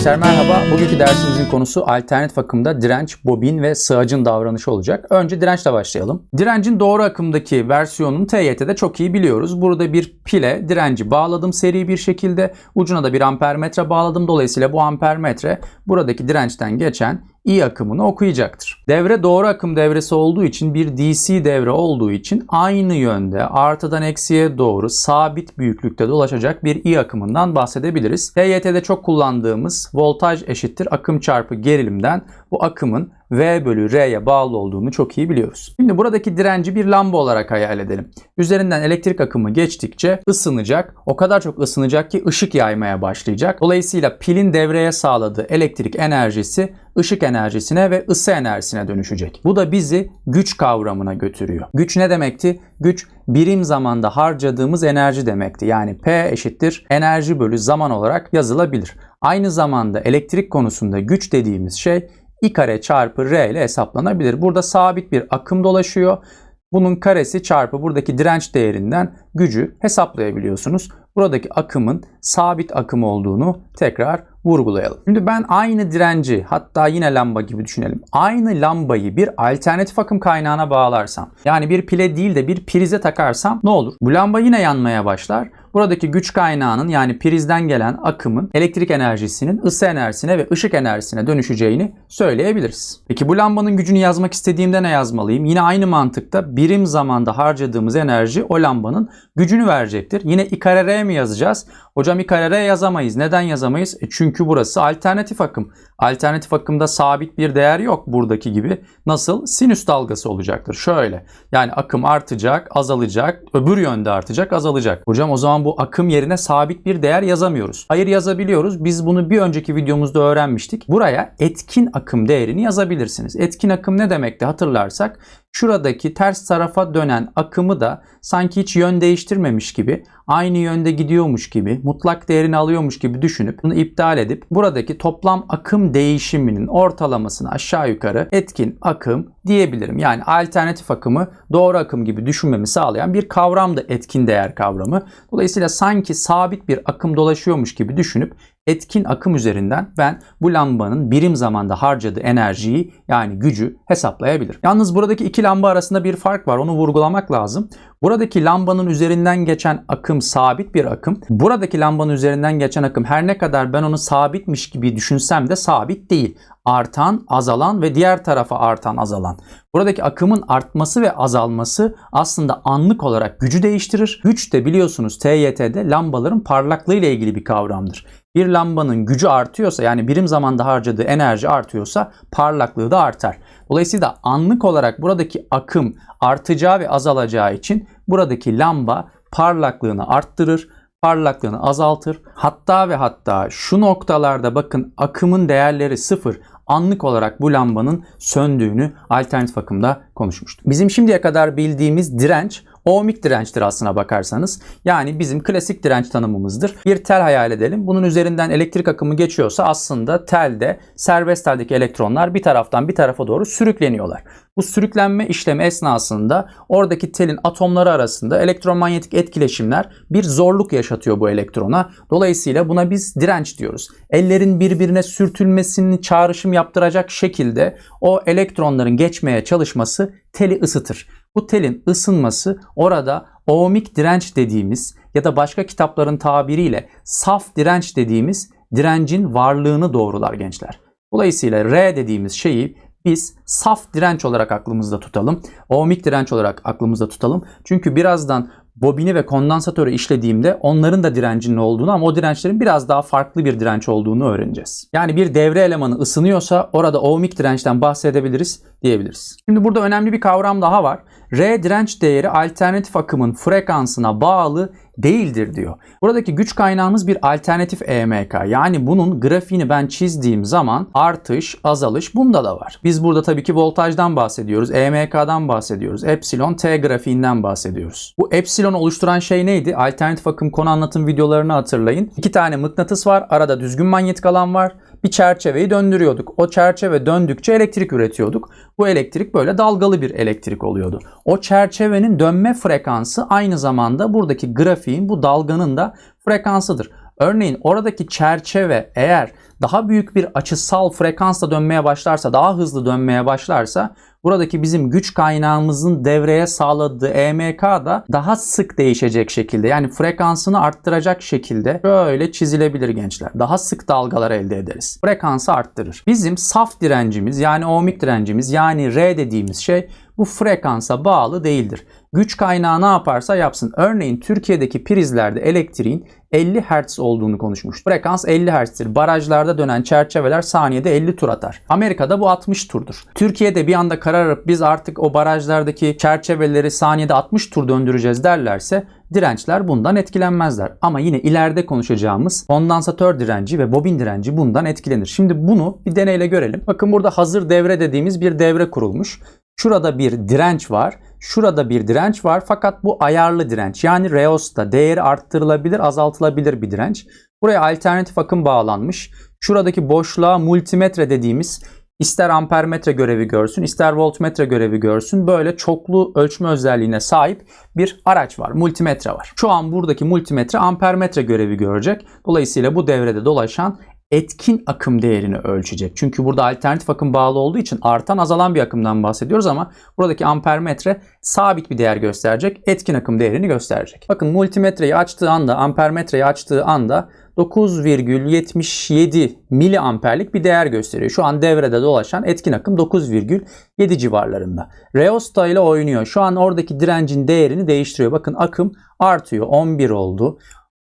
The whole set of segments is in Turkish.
Gençler merhaba. Bugünkü dersimizin konusu alternatif akımda direnç, bobin ve sığacın davranışı olacak. Önce dirençle başlayalım. Direncin doğru akımdaki versiyonunu TYT'de çok iyi biliyoruz. Burada bir pile direnci bağladım seri bir şekilde. Ucuna da bir ampermetre bağladım. Dolayısıyla bu ampermetre buradaki dirençten geçen I akımını okuyacaktır. Devre doğru akım devresi olduğu için bir DC devre olduğu için aynı yönde artıdan eksiye doğru sabit büyüklükte dolaşacak bir I akımından bahsedebiliriz. TYT'de çok kullandığımız voltaj eşittir akım çarpı gerilimden bu akımın V bölü R'ye bağlı olduğunu çok iyi biliyoruz. Şimdi buradaki direnci bir lamba olarak hayal edelim. Üzerinden elektrik akımı geçtikçe ısınacak. O kadar çok ısınacak ki ışık yaymaya başlayacak. Dolayısıyla pilin devreye sağladığı elektrik enerjisi ışık enerjisine ve ısı enerjisine dönüşecek. Bu da bizi güç kavramına götürüyor. Güç ne demekti? Güç birim zamanda harcadığımız enerji demekti. Yani P eşittir enerji bölü zaman olarak yazılabilir. Aynı zamanda elektrik konusunda güç dediğimiz şey I kare çarpı R ile hesaplanabilir. Burada sabit bir akım dolaşıyor. Bunun karesi çarpı buradaki direnç değerinden gücü hesaplayabiliyorsunuz. Buradaki akımın sabit akım olduğunu tekrar vurgulayalım. Şimdi ben aynı direnci hatta yine lamba gibi düşünelim. Aynı lambayı bir alternatif akım kaynağına bağlarsam yani bir pile değil de bir prize takarsam ne olur? Bu lamba yine yanmaya başlar. Buradaki güç kaynağının yani prizden gelen akımın elektrik enerjisinin ısı enerjisine ve ışık enerjisine dönüşeceğini söyleyebiliriz. Peki bu lambanın gücünü yazmak istediğimde ne yazmalıyım? Yine aynı mantıkta birim zamanda harcadığımız enerji o lambanın gücünü verecektir. Yine I kare R mi yazacağız? Hocam I kare R yazamayız. Neden yazamayız? E çünkü burası alternatif akım. Alternatif akımda sabit bir değer yok buradaki gibi. Nasıl? Sinüs dalgası olacaktır. Şöyle. Yani akım artacak, azalacak, öbür yönde artacak, azalacak. Hocam o zaman bu akım yerine sabit bir değer yazamıyoruz. Hayır yazabiliyoruz. Biz bunu bir önceki videomuzda öğrenmiştik. Buraya etkin akım değerini yazabilirsiniz. Etkin akım ne demekti hatırlarsak şuradaki ters tarafa dönen akımı da sanki hiç yön değiştirmemiş gibi, aynı yönde gidiyormuş gibi, mutlak değerini alıyormuş gibi düşünüp bunu iptal edip buradaki toplam akım değişiminin ortalamasını aşağı yukarı etkin akım diyebilirim. Yani alternatif akımı doğru akım gibi düşünmemi sağlayan bir kavram da etkin değer kavramı. Dolayısıyla sanki sabit bir akım dolaşıyormuş gibi düşünüp etkin akım üzerinden ben bu lambanın birim zamanda harcadığı enerjiyi yani gücü hesaplayabilirim. Yalnız buradaki iki lamba arasında bir fark var. Onu vurgulamak lazım. Buradaki lambanın üzerinden geçen akım sabit bir akım. Buradaki lambanın üzerinden geçen akım her ne kadar ben onu sabitmiş gibi düşünsem de sabit değil. Artan, azalan ve diğer tarafa artan, azalan. Buradaki akımın artması ve azalması aslında anlık olarak gücü değiştirir. Güç de biliyorsunuz TYT'de lambaların parlaklığı ile ilgili bir kavramdır. Bir lambanın gücü artıyorsa yani birim zamanda harcadığı enerji artıyorsa parlaklığı da artar. Dolayısıyla anlık olarak buradaki akım artacağı ve azalacağı için buradaki lamba parlaklığını arttırır, parlaklığını azaltır. Hatta ve hatta şu noktalarda bakın akımın değerleri sıfır. Anlık olarak bu lambanın söndüğünü alternatif akımda konuşmuştuk. Bizim şimdiye kadar bildiğimiz direnç ohmik dirençtir aslına bakarsanız. Yani bizim klasik direnç tanımımızdır. Bir tel hayal edelim. Bunun üzerinden elektrik akımı geçiyorsa aslında telde serbest teldeki elektronlar bir taraftan bir tarafa doğru sürükleniyorlar. Bu sürüklenme işlemi esnasında oradaki telin atomları arasında elektromanyetik etkileşimler bir zorluk yaşatıyor bu elektrona. Dolayısıyla buna biz direnç diyoruz. Ellerin birbirine sürtülmesini çağrışım yaptıracak şekilde o elektronların geçmeye çalışması teli ısıtır. Bu telin ısınması orada ohmik direnç dediğimiz ya da başka kitapların tabiriyle saf direnç dediğimiz direncin varlığını doğrular gençler. Dolayısıyla R dediğimiz şeyi biz saf direnç olarak aklımızda tutalım. Ohmik direnç olarak aklımızda tutalım. Çünkü birazdan bobini ve kondansatörü işlediğimde onların da direncinin olduğunu ama o dirençlerin biraz daha farklı bir direnç olduğunu öğreneceğiz. Yani bir devre elemanı ısınıyorsa orada ohmik dirençten bahsedebiliriz diyebiliriz. Şimdi burada önemli bir kavram daha var. R direnç değeri alternatif akımın frekansına bağlı değildir diyor. Buradaki güç kaynağımız bir alternatif EMK. Yani bunun grafiğini ben çizdiğim zaman artış, azalış bunda da var. Biz burada tabii ki voltajdan bahsediyoruz. EMK'dan bahsediyoruz. Epsilon T grafiğinden bahsediyoruz. Bu epsilon oluşturan şey neydi? Alternatif akım konu anlatım videolarını hatırlayın. İki tane mıknatıs var. Arada düzgün manyetik alan var bir çerçeveyi döndürüyorduk. O çerçeve döndükçe elektrik üretiyorduk. Bu elektrik böyle dalgalı bir elektrik oluyordu. O çerçevenin dönme frekansı aynı zamanda buradaki grafiğin bu dalganın da frekansıdır. Örneğin oradaki çerçeve eğer daha büyük bir açısal frekansla dönmeye başlarsa, daha hızlı dönmeye başlarsa buradaki bizim güç kaynağımızın devreye sağladığı EMK da daha sık değişecek şekilde yani frekansını arttıracak şekilde böyle çizilebilir gençler. Daha sık dalgalar elde ederiz. Frekansı arttırır. Bizim saf direncimiz yani ohmik direncimiz yani R dediğimiz şey bu frekansa bağlı değildir. Güç kaynağı ne yaparsa yapsın. Örneğin Türkiye'deki prizlerde elektriğin 50 Hz olduğunu konuşmuş. Frekans 50 Hz'tir. Barajlarda dönen çerçeveler saniyede 50 tur atar. Amerika'da bu 60 turdur. Türkiye'de bir anda kararıp biz artık o barajlardaki çerçeveleri saniyede 60 tur döndüreceğiz derlerse dirençler bundan etkilenmezler. Ama yine ileride konuşacağımız kondansatör direnci ve bobin direnci bundan etkilenir. Şimdi bunu bir deneyle görelim. Bakın burada hazır devre dediğimiz bir devre kurulmuş. Şurada bir direnç var. Şurada bir direnç var fakat bu ayarlı direnç. Yani reosta değeri arttırılabilir, azaltılabilir bir direnç. Buraya alternatif akım bağlanmış. Şuradaki boşluğa multimetre dediğimiz ister ampermetre görevi görsün, ister voltmetre görevi görsün. Böyle çoklu ölçme özelliğine sahip bir araç var. Multimetre var. Şu an buradaki multimetre ampermetre görevi görecek. Dolayısıyla bu devrede dolaşan etkin akım değerini ölçecek. Çünkü burada alternatif akım bağlı olduğu için artan azalan bir akımdan bahsediyoruz ama buradaki ampermetre sabit bir değer gösterecek. Etkin akım değerini gösterecek. Bakın multimetreyi açtığı anda, ampermetreyi açtığı anda 9,77 miliamperlik bir değer gösteriyor. Şu an devrede dolaşan etkin akım 9,7 civarlarında. Reosta ile oynuyor. Şu an oradaki direncin değerini değiştiriyor. Bakın akım artıyor. 11 oldu.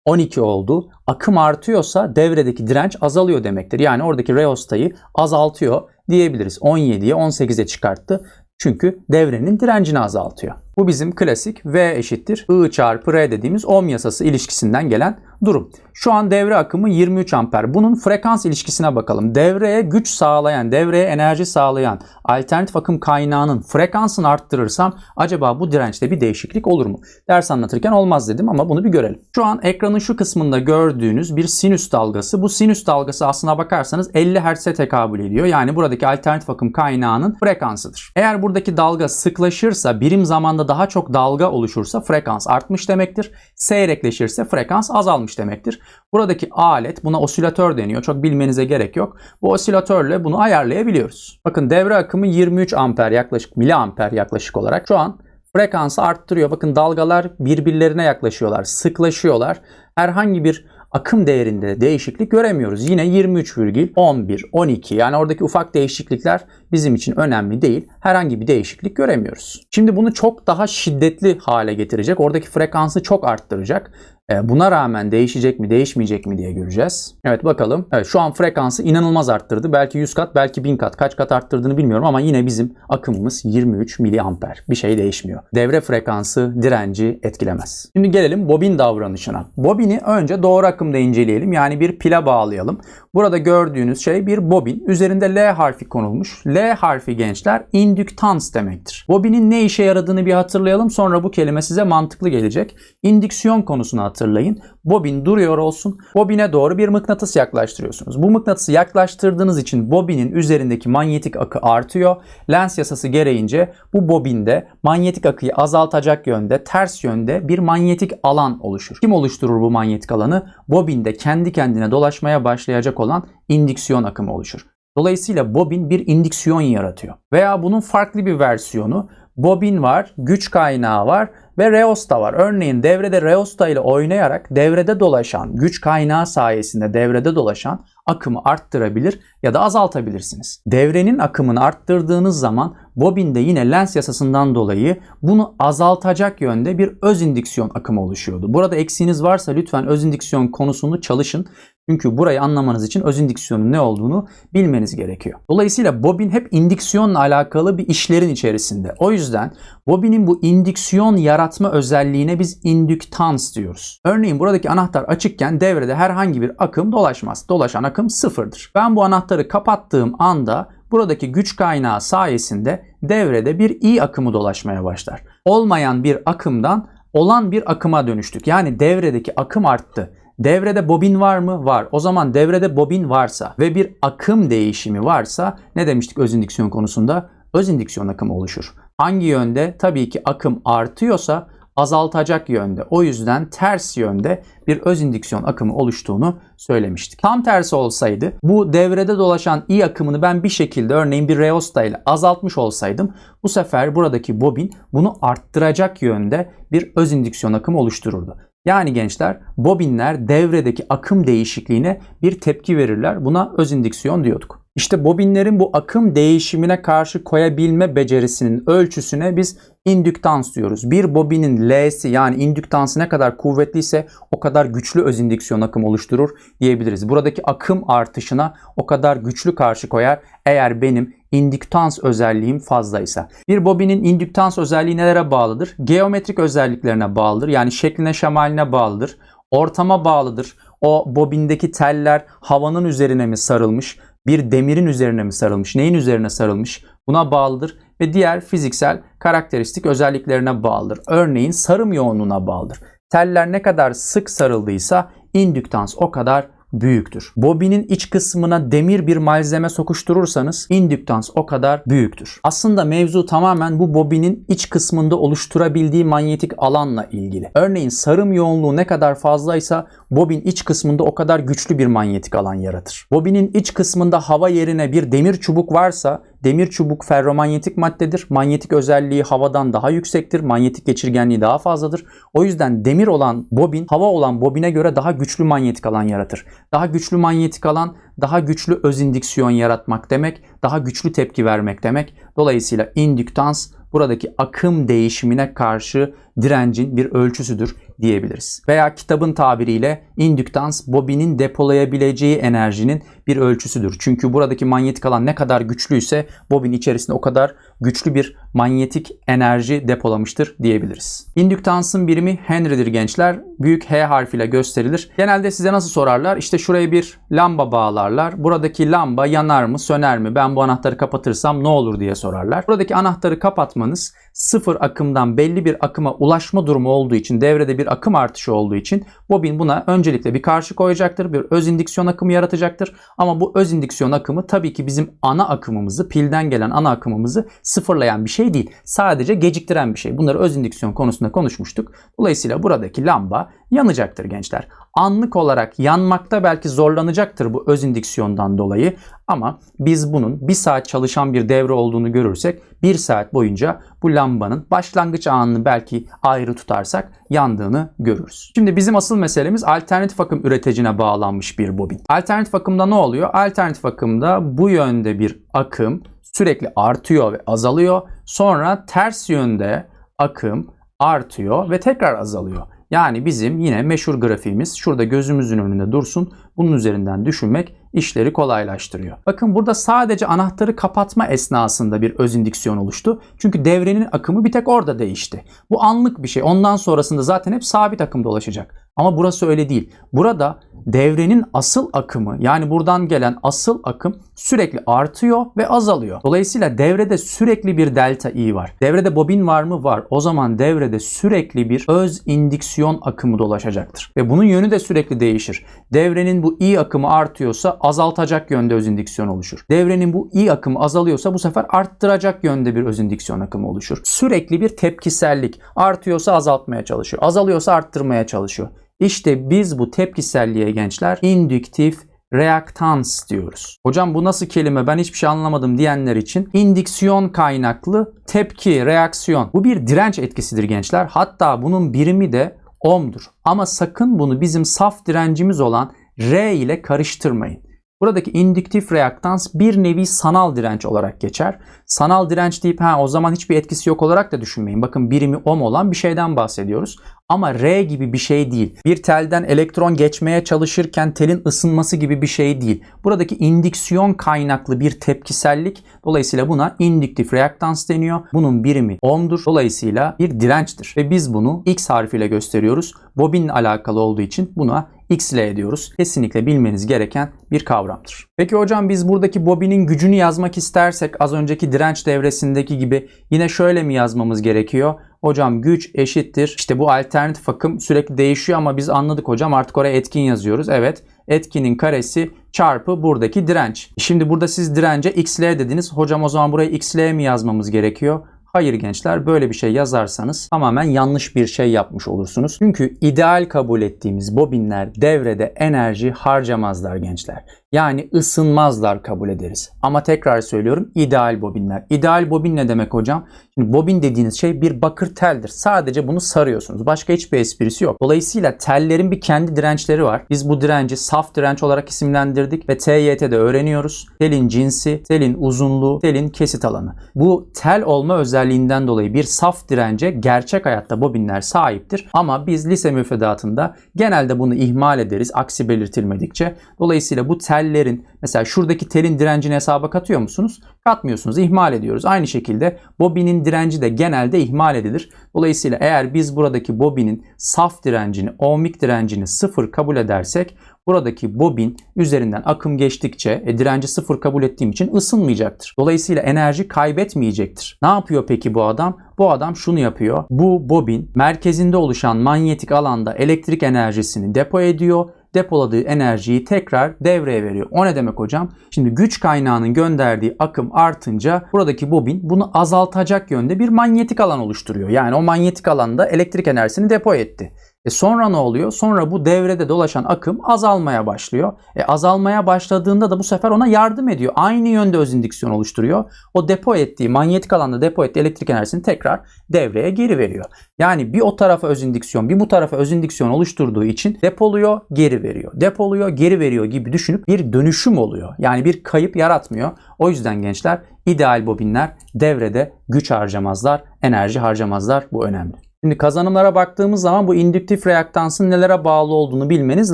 12 oldu. Akım artıyorsa devredeki direnç azalıyor demektir. Yani oradaki reostayı azaltıyor diyebiliriz. 17'ye 18'e çıkarttı. Çünkü devrenin direncini azaltıyor. Bu bizim klasik V eşittir I çarpı R dediğimiz ohm yasası ilişkisinden gelen durum. Şu an devre akımı 23 amper. Bunun frekans ilişkisine bakalım. Devreye güç sağlayan, devreye enerji sağlayan alternatif akım kaynağının frekansını arttırırsam acaba bu dirençte bir değişiklik olur mu? Ders anlatırken olmaz dedim ama bunu bir görelim. Şu an ekranın şu kısmında gördüğünüz bir sinüs dalgası. Bu sinüs dalgası aslına bakarsanız 50 Hz'e tekabül ediyor. Yani buradaki alternatif akım kaynağının frekansıdır. Eğer buradaki dalga sıklaşırsa, birim zamanda daha çok dalga oluşursa frekans artmış demektir. Seyrekleşirse frekans azalmış demektir. Buradaki alet buna osilatör deniyor. Çok bilmenize gerek yok. Bu osilatörle bunu ayarlayabiliyoruz. Bakın devre akımı 23 amper yaklaşık miliamper yaklaşık olarak şu an frekansı arttırıyor. Bakın dalgalar birbirlerine yaklaşıyorlar, sıklaşıyorlar. Herhangi bir akım değerinde değişiklik göremiyoruz. Yine 23,11, 12 yani oradaki ufak değişiklikler bizim için önemli değil. Herhangi bir değişiklik göremiyoruz. Şimdi bunu çok daha şiddetli hale getirecek. Oradaki frekansı çok arttıracak. E, buna rağmen değişecek mi değişmeyecek mi diye göreceğiz. Evet bakalım. Evet şu an frekansı inanılmaz arttırdı. Belki 100 kat belki 1000 kat. Kaç kat arttırdığını bilmiyorum ama yine bizim akımımız 23 miliamper. Bir şey değişmiyor. Devre frekansı direnci etkilemez. Şimdi gelelim bobin davranışına. Bobini önce doğru akımda inceleyelim. Yani bir pile bağlayalım. Burada gördüğünüz şey bir bobin. Üzerinde L harfi konulmuş. L harfi gençler indüktans demektir. Bobinin ne işe yaradığını bir hatırlayalım. Sonra bu kelime size mantıklı gelecek. İndüksiyon konusunu hatırlayın. Bobin duruyor olsun. Bobine doğru bir mıknatıs yaklaştırıyorsunuz. Bu mıknatısı yaklaştırdığınız için bobinin üzerindeki manyetik akı artıyor. Lens yasası gereğince bu bobinde manyetik akıyı azaltacak yönde, ters yönde bir manyetik alan oluşur. Kim oluşturur bu manyetik alanı? Bobinde kendi kendine dolaşmaya başlayacak olan indüksiyon akımı oluşur. Dolayısıyla bobin bir indüksiyon yaratıyor. Veya bunun farklı bir versiyonu bobin var, güç kaynağı var ve reosta var. Örneğin devrede reosta ile oynayarak devrede dolaşan, güç kaynağı sayesinde devrede dolaşan akımı arttırabilir ya da azaltabilirsiniz. Devrenin akımını arttırdığınız zaman bobinde yine Lenz yasasından dolayı bunu azaltacak yönde bir öz indüksiyon akımı oluşuyordu. Burada eksiğiniz varsa lütfen öz indüksiyon konusunu çalışın. Çünkü burayı anlamanız için öz indüksiyonun ne olduğunu bilmeniz gerekiyor. Dolayısıyla bobin hep indüksiyonla alakalı bir işlerin içerisinde. O yüzden bobinin bu indüksiyon yaratma özelliğine biz indüktans diyoruz. Örneğin buradaki anahtar açıkken devrede herhangi bir akım dolaşmaz. Dolaşan akım sıfırdır. Ben bu anahtarı kapattığım anda buradaki güç kaynağı sayesinde devrede bir i akımı dolaşmaya başlar. Olmayan bir akımdan olan bir akıma dönüştük. Yani devredeki akım arttı. Devrede bobin var mı? Var. O zaman devrede bobin varsa ve bir akım değişimi varsa ne demiştik öz indüksiyon konusunda? Öz indüksiyon akımı oluşur. Hangi yönde? Tabii ki akım artıyorsa azaltacak yönde. O yüzden ters yönde bir öz indüksiyon akımı oluştuğunu söylemiştik. Tam tersi olsaydı bu devrede dolaşan I akımını ben bir şekilde örneğin bir reosta ile azaltmış olsaydım bu sefer buradaki bobin bunu arttıracak yönde bir öz indüksiyon akımı oluştururdu. Yani gençler bobinler devredeki akım değişikliğine bir tepki verirler. Buna öz indüksiyon diyorduk. İşte bobinlerin bu akım değişimine karşı koyabilme becerisinin ölçüsüne biz indüktans diyoruz. Bir bobinin L'si yani indüktansı ne kadar kuvvetliyse o kadar güçlü öz indüksiyon akım oluşturur diyebiliriz. Buradaki akım artışına o kadar güçlü karşı koyar eğer benim indüktans özelliğim fazlaysa. Bir bobinin indüktans özelliği nelere bağlıdır? Geometrik özelliklerine bağlıdır. Yani şekline şemaline bağlıdır. Ortama bağlıdır. O bobindeki teller havanın üzerine mi sarılmış? Bir demirin üzerine mi sarılmış, neyin üzerine sarılmış buna bağlıdır ve diğer fiziksel karakteristik özelliklerine bağlıdır. Örneğin sarım yoğunluğuna bağlıdır. Teller ne kadar sık sarıldıysa indüktans o kadar büyüktür. Bobinin iç kısmına demir bir malzeme sokuşturursanız indüktans o kadar büyüktür. Aslında mevzu tamamen bu bobinin iç kısmında oluşturabildiği manyetik alanla ilgili. Örneğin sarım yoğunluğu ne kadar fazlaysa bobin iç kısmında o kadar güçlü bir manyetik alan yaratır. Bobinin iç kısmında hava yerine bir demir çubuk varsa demir çubuk ferromanyetik maddedir. Manyetik özelliği havadan daha yüksektir. Manyetik geçirgenliği daha fazladır. O yüzden demir olan bobin hava olan bobine göre daha güçlü manyetik alan yaratır. Daha güçlü manyetik alan daha güçlü öz indüksiyon yaratmak demek, daha güçlü tepki vermek demek. Dolayısıyla indüktans buradaki akım değişimine karşı direncin bir ölçüsüdür diyebiliriz. Veya kitabın tabiriyle indüktans bobinin depolayabileceği enerjinin bir ölçüsüdür. Çünkü buradaki manyetik alan ne kadar güçlüyse bobin içerisinde o kadar güçlü bir manyetik enerji depolamıştır diyebiliriz. İndüktansın birimi Henry'dir gençler. Büyük H harfiyle gösterilir. Genelde size nasıl sorarlar? İşte şuraya bir lamba bağlarlar. Buradaki lamba yanar mı, söner mi? Ben bu anahtarı kapatırsam ne olur diye sorarlar. Buradaki anahtarı kapatmanız sıfır akımdan belli bir akıma ulaşma durumu olduğu için, devrede bir akım artışı olduğu için bobin buna öncelikle bir karşı koyacaktır. Bir öz indüksiyon akımı yaratacaktır. Ama bu öz indüksiyon akımı tabii ki bizim ana akımımızı, pilden gelen ana akımımızı sıfırlayan bir şey değil. Sadece geciktiren bir şey. Bunları öz indüksiyon konusunda konuşmuştuk. Dolayısıyla buradaki lamba yanacaktır gençler. Anlık olarak yanmakta belki zorlanacaktır bu öz indüksiyondan dolayı ama biz bunun bir saat çalışan bir devre olduğunu görürsek bir saat boyunca bu lambanın başlangıç anını belki ayrı tutarsak yandığını görürüz. Şimdi bizim asıl meselemiz alternatif akım üreticine bağlanmış bir bobin. Alternatif akımda ne oluyor? Alternatif akımda bu yönde bir akım sürekli artıyor ve azalıyor. Sonra ters yönde akım artıyor ve tekrar azalıyor. Yani bizim yine meşhur grafiğimiz şurada gözümüzün önünde dursun. Bunun üzerinden düşünmek işleri kolaylaştırıyor. Bakın burada sadece anahtarı kapatma esnasında bir öz indüksiyon oluştu. Çünkü devrenin akımı bir tek orada değişti. Bu anlık bir şey. Ondan sonrasında zaten hep sabit akım dolaşacak. Ama burası öyle değil. Burada devrenin asıl akımı yani buradan gelen asıl akım sürekli artıyor ve azalıyor. Dolayısıyla devrede sürekli bir delta I var. Devrede bobin var mı? Var. O zaman devrede sürekli bir öz indüksiyon akımı dolaşacaktır. Ve bunun yönü de sürekli değişir. Devrenin bu I akımı artıyorsa azaltacak yönde öz indüksiyon oluşur. Devrenin bu I akımı azalıyorsa bu sefer arttıracak yönde bir öz indüksiyon akımı oluşur. Sürekli bir tepkisellik. Artıyorsa azaltmaya çalışıyor. Azalıyorsa arttırmaya çalışıyor. İşte biz bu tepkiselliğe gençler indüktif reaktans diyoruz. Hocam bu nasıl kelime ben hiçbir şey anlamadım diyenler için indüksiyon kaynaklı tepki, reaksiyon. Bu bir direnç etkisidir gençler. Hatta bunun birimi de ohm'dur. Ama sakın bunu bizim saf direncimiz olan R ile karıştırmayın. Buradaki indüktif reaktans bir nevi sanal direnç olarak geçer. Sanal direnç deyip ha o zaman hiçbir etkisi yok olarak da düşünmeyin. Bakın birimi ohm olan bir şeyden bahsediyoruz. Ama R gibi bir şey değil. Bir telden elektron geçmeye çalışırken telin ısınması gibi bir şey değil. Buradaki indüksiyon kaynaklı bir tepkisellik. Dolayısıyla buna indüktif reaktans deniyor. Bunun birimi ohm'dur. Dolayısıyla bir dirençtir. Ve biz bunu X harfiyle gösteriyoruz. Bobinle alakalı olduğu için buna XL diyoruz. Kesinlikle bilmeniz gereken bir kavramdır. Peki hocam biz buradaki bobinin gücünü yazmak istersek az önceki direnç devresindeki gibi yine şöyle mi yazmamız gerekiyor? Hocam güç eşittir. İşte bu alternatif akım sürekli değişiyor ama biz anladık hocam artık oraya etkin yazıyoruz. Evet etkinin karesi çarpı buradaki direnç. Şimdi burada siz dirence xl dediniz. Hocam o zaman buraya xl mi yazmamız gerekiyor? Hayır gençler böyle bir şey yazarsanız tamamen yanlış bir şey yapmış olursunuz. Çünkü ideal kabul ettiğimiz bobinler devrede enerji harcamazlar gençler. Yani ısınmazlar kabul ederiz. Ama tekrar söylüyorum ideal bobinler. İdeal bobin ne demek hocam? Şimdi bobin dediğiniz şey bir bakır teldir. Sadece bunu sarıyorsunuz. Başka hiçbir esprisi yok. Dolayısıyla tellerin bir kendi dirençleri var. Biz bu direnci saf direnç olarak isimlendirdik ve TYT'de öğreniyoruz. Telin cinsi, telin uzunluğu, telin kesit alanı. Bu tel olma özelliğinden dolayı bir saf dirence gerçek hayatta bobinler sahiptir. Ama biz lise müfredatında genelde bunu ihmal ederiz aksi belirtilmedikçe. Dolayısıyla bu tellerin mesela şuradaki telin direncini hesaba katıyor musunuz? Katmıyorsunuz, ihmal ediyoruz. Aynı şekilde bobinin direnci de genelde ihmal edilir. Dolayısıyla eğer biz buradaki bobinin saf direncini, ohmik direncini sıfır kabul edersek buradaki bobin üzerinden akım geçtikçe e, direnci sıfır kabul ettiğim için ısınmayacaktır. Dolayısıyla enerji kaybetmeyecektir. Ne yapıyor peki bu adam? Bu adam şunu yapıyor. Bu bobin merkezinde oluşan manyetik alanda elektrik enerjisini depo ediyor depoladığı enerjiyi tekrar devreye veriyor. O ne demek hocam? Şimdi güç kaynağının gönderdiği akım artınca buradaki bobin bunu azaltacak yönde bir manyetik alan oluşturuyor. Yani o manyetik alanda elektrik enerjisini depo etti. E sonra ne oluyor? Sonra bu devrede dolaşan akım azalmaya başlıyor. E azalmaya başladığında da bu sefer ona yardım ediyor. Aynı yönde öz indüksiyon oluşturuyor. O depo ettiği, manyetik alanda depo ettiği elektrik enerjisini tekrar devreye geri veriyor. Yani bir o tarafa öz indüksiyon, bir bu tarafa öz indüksiyon oluşturduğu için depoluyor, geri veriyor. Depoluyor, geri veriyor gibi düşünüp bir dönüşüm oluyor. Yani bir kayıp yaratmıyor. O yüzden gençler ideal bobinler devrede güç harcamazlar, enerji harcamazlar. Bu önemli. Şimdi kazanımlara baktığımız zaman bu indüktif reaktansın nelere bağlı olduğunu bilmeniz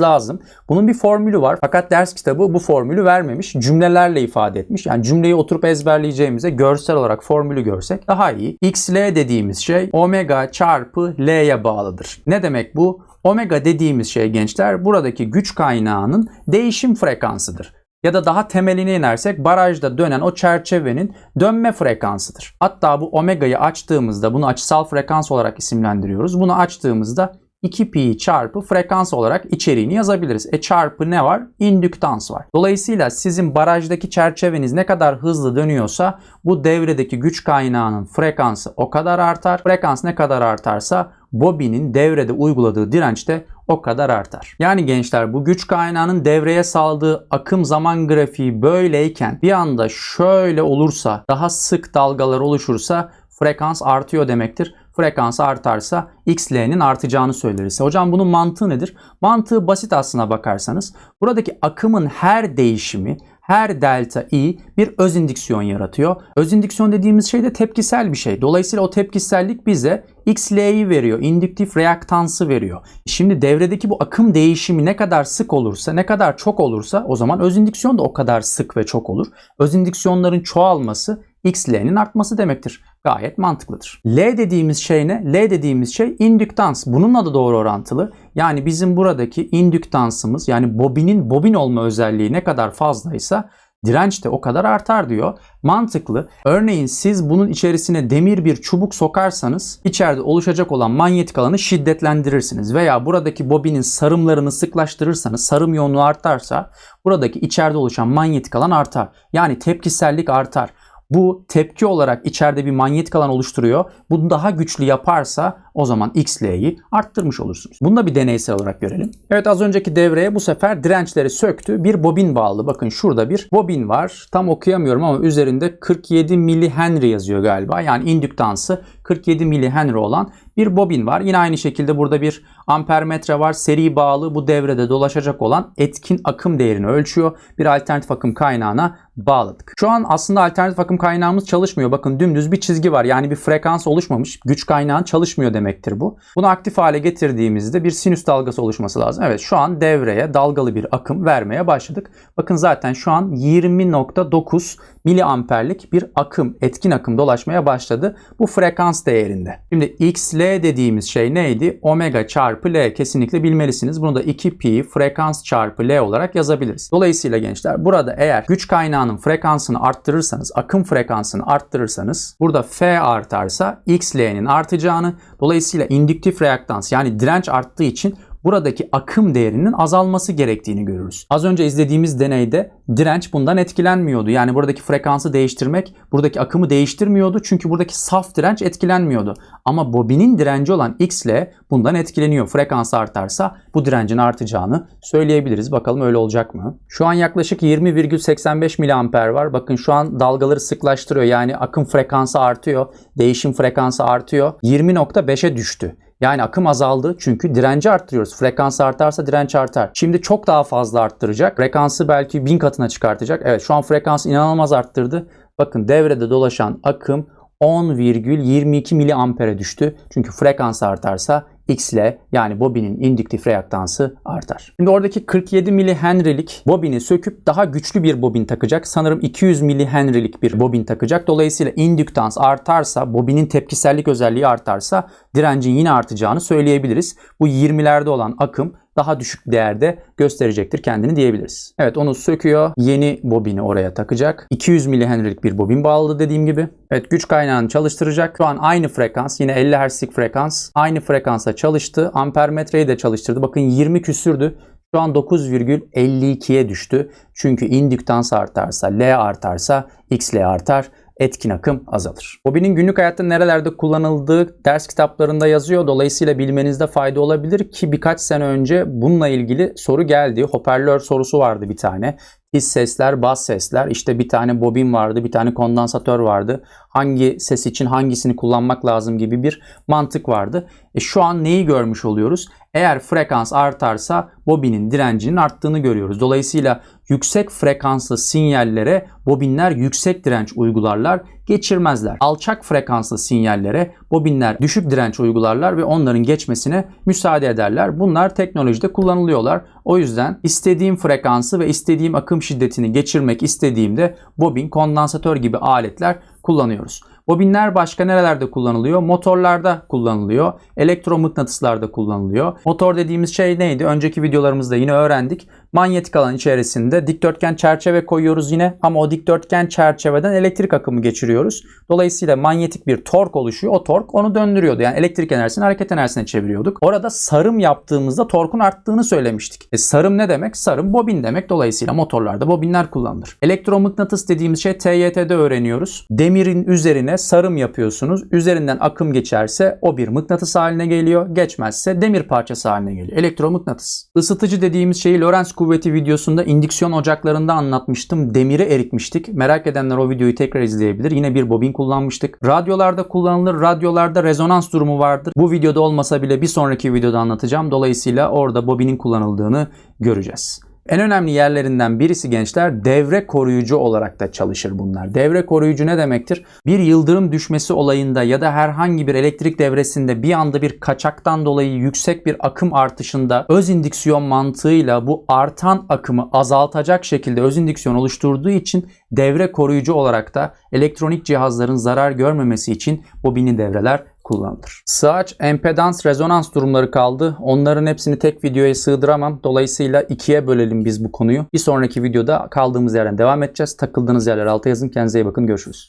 lazım. Bunun bir formülü var fakat ders kitabı bu formülü vermemiş. Cümlelerle ifade etmiş. Yani cümleyi oturup ezberleyeceğimize görsel olarak formülü görsek daha iyi. XL dediğimiz şey omega çarpı L'ye bağlıdır. Ne demek bu? Omega dediğimiz şey gençler buradaki güç kaynağının değişim frekansıdır ya da daha temeline inersek barajda dönen o çerçevenin dönme frekansıdır. Hatta bu omega'yı açtığımızda bunu açısal frekans olarak isimlendiriyoruz. Bunu açtığımızda 2 pi çarpı frekans olarak içeriğini yazabiliriz. E çarpı ne var? İndüktans var. Dolayısıyla sizin barajdaki çerçeveniz ne kadar hızlı dönüyorsa bu devredeki güç kaynağının frekansı o kadar artar. Frekans ne kadar artarsa bobinin devrede uyguladığı direnç de o kadar artar. Yani gençler bu güç kaynağının devreye saldığı akım zaman grafiği böyleyken bir anda şöyle olursa daha sık dalgalar oluşursa frekans artıyor demektir. Frekans artarsa xl'nin artacağını söyleriz. Hocam bunun mantığı nedir? Mantığı basit aslına bakarsanız. Buradaki akımın her değişimi her delta i bir öz indüksiyon yaratıyor. Öz indüksiyon dediğimiz şey de tepkisel bir şey. Dolayısıyla o tepkisellik bize XL'yi veriyor. indüktif reaktansı veriyor. Şimdi devredeki bu akım değişimi ne kadar sık olursa, ne kadar çok olursa o zaman öz indüksiyon da o kadar sık ve çok olur. Öz indüksiyonların çoğalması XL'nin artması demektir. Gayet mantıklıdır. L dediğimiz şey ne? L dediğimiz şey indüktans. Bununla da doğru orantılı. Yani bizim buradaki indüktansımız yani bobinin bobin olma özelliği ne kadar fazlaysa direnç de o kadar artar diyor. Mantıklı. Örneğin siz bunun içerisine demir bir çubuk sokarsanız içeride oluşacak olan manyetik alanı şiddetlendirirsiniz. Veya buradaki bobinin sarımlarını sıklaştırırsanız sarım yoğunluğu artarsa buradaki içeride oluşan manyetik alan artar. Yani tepkisellik artar. Bu tepki olarak içeride bir manyetik alan oluşturuyor. Bunu daha güçlü yaparsa o zaman XL'yi arttırmış olursunuz. Bunu da bir deneysel olarak görelim. Evet az önceki devreye bu sefer dirençleri söktü. Bir bobin bağlı. Bakın şurada bir bobin var. Tam okuyamıyorum ama üzerinde 47 milihenry yazıyor galiba. Yani indüktansı 47 milihenry olan bir bobin var. Yine aynı şekilde burada bir ampermetre var. Seri bağlı bu devrede dolaşacak olan etkin akım değerini ölçüyor. Bir alternatif akım kaynağına bağladık. Şu an aslında alternatif akım kaynağımız çalışmıyor. Bakın dümdüz bir çizgi var. Yani bir frekans oluşmamış. Güç kaynağı çalışmıyor demektir bu. Bunu aktif hale getirdiğimizde bir sinüs dalgası oluşması lazım. Evet şu an devreye dalgalı bir akım vermeye başladık. Bakın zaten şu an 20.9 miliamperlik bir akım, etkin akım dolaşmaya başladı. Bu frekans değerinde. Şimdi XL dediğimiz şey neydi? Omega çarpı L kesinlikle bilmelisiniz. Bunu da 2 pi frekans çarpı L olarak yazabiliriz. Dolayısıyla gençler burada eğer güç kaynağının frekansını arttırırsanız, akım frekansını arttırırsanız burada F artarsa XL'nin artacağını dolayısıyla indüktif reaktans yani direnç arttığı için buradaki akım değerinin azalması gerektiğini görürüz. Az önce izlediğimiz deneyde direnç bundan etkilenmiyordu. Yani buradaki frekansı değiştirmek buradaki akımı değiştirmiyordu. Çünkü buradaki saf direnç etkilenmiyordu. Ama bobinin direnci olan X ile bundan etkileniyor. Frekans artarsa bu direncin artacağını söyleyebiliriz. Bakalım öyle olacak mı? Şu an yaklaşık 20,85 miliamper var. Bakın şu an dalgaları sıklaştırıyor. Yani akım frekansı artıyor. Değişim frekansı artıyor. 20.5'e düştü. Yani akım azaldı çünkü direnci arttırıyoruz. Frekans artarsa direnç artar. Şimdi çok daha fazla arttıracak. Frekansı belki bin katına çıkartacak. Evet şu an frekansı inanılmaz arttırdı. Bakın devrede dolaşan akım 10,22 miliampere düştü. Çünkü frekans artarsa X ile yani bobinin indüktif reaktansı artar. Şimdi oradaki 47 milihenry'lik bobini söküp daha güçlü bir bobin takacak. Sanırım 200 milihenry'lik bir bobin takacak. Dolayısıyla indüktans artarsa, bobinin tepkisellik özelliği artarsa direncin yine artacağını söyleyebiliriz. Bu 20'lerde olan akım daha düşük değerde gösterecektir kendini diyebiliriz. Evet onu söküyor. Yeni bobini oraya takacak. 200 milihenry'lik bir bobin bağladı dediğim gibi. Evet güç kaynağını çalıştıracak. Şu an aynı frekans yine 50 Hz'lik frekans. Aynı frekansa çalıştı. Ampermetreyi de çalıştırdı. Bakın 20 küsürdü. Şu an 9,52'ye düştü. Çünkü indüktans artarsa, L artarsa, XL artar etkin akım azalır. Bobinin günlük hayatta nerelerde kullanıldığı ders kitaplarında yazıyor. Dolayısıyla bilmenizde fayda olabilir ki birkaç sene önce bununla ilgili soru geldi. Hoparlör sorusu vardı bir tane. Tiz sesler, bas sesler. İşte bir tane bobin vardı, bir tane kondansatör vardı. Hangi ses için hangisini kullanmak lazım gibi bir mantık vardı. E şu an neyi görmüş oluyoruz? Eğer frekans artarsa bobinin direncinin arttığını görüyoruz. Dolayısıyla yüksek frekanslı sinyallere bobinler yüksek direnç uygularlar, geçirmezler. Alçak frekanslı sinyallere bobinler düşük direnç uygularlar ve onların geçmesine müsaade ederler. Bunlar teknolojide kullanılıyorlar. O yüzden istediğim frekansı ve istediğim akım şiddetini geçirmek istediğimde bobin, kondansatör gibi aletler kullanıyoruz. Bobinler başka nerelerde kullanılıyor? Motorlarda kullanılıyor. Elektromıknatıslarda kullanılıyor. Motor dediğimiz şey neydi? Önceki videolarımızda yine öğrendik. Manyetik alan içerisinde dikdörtgen çerçeve koyuyoruz yine ama o dikdörtgen çerçeveden elektrik akımı geçiriyoruz. Dolayısıyla manyetik bir tork oluşuyor. O tork onu döndürüyordu. Yani elektrik enerjisini hareket enerjisine çeviriyorduk. Orada sarım yaptığımızda torkun arttığını söylemiştik. E sarım ne demek? Sarım bobin demek. Dolayısıyla motorlarda bobinler kullanılır. Elektromıknatıs dediğimiz şey TYT'de öğreniyoruz. Demirin üzerine sarım yapıyorsunuz. Üzerinden akım geçerse o bir mıknatıs haline geliyor. Geçmezse demir parçası haline geliyor. Elektromıknatıs. Isıtıcı dediğimiz şeyi Lorentz kuvveti videosunda indüksiyon ocaklarında anlatmıştım. Demiri eritmiştik. Merak edenler o videoyu tekrar izleyebilir. Yine bir bobin kullanmıştık. Radyolarda kullanılır. Radyolarda rezonans durumu vardır. Bu videoda olmasa bile bir sonraki videoda anlatacağım. Dolayısıyla orada bobinin kullanıldığını göreceğiz. En önemli yerlerinden birisi gençler devre koruyucu olarak da çalışır bunlar. Devre koruyucu ne demektir? Bir yıldırım düşmesi olayında ya da herhangi bir elektrik devresinde bir anda bir kaçaktan dolayı yüksek bir akım artışında öz indüksiyon mantığıyla bu artan akımı azaltacak şekilde öz indüksiyon oluşturduğu için devre koruyucu olarak da elektronik cihazların zarar görmemesi için bobinli devreler kullanılır. Sığaç, empedans, rezonans durumları kaldı. Onların hepsini tek videoya sığdıramam. Dolayısıyla ikiye bölelim biz bu konuyu. Bir sonraki videoda kaldığımız yerden devam edeceğiz. Takıldığınız yerler alta yazın. Kendinize iyi bakın. Görüşürüz.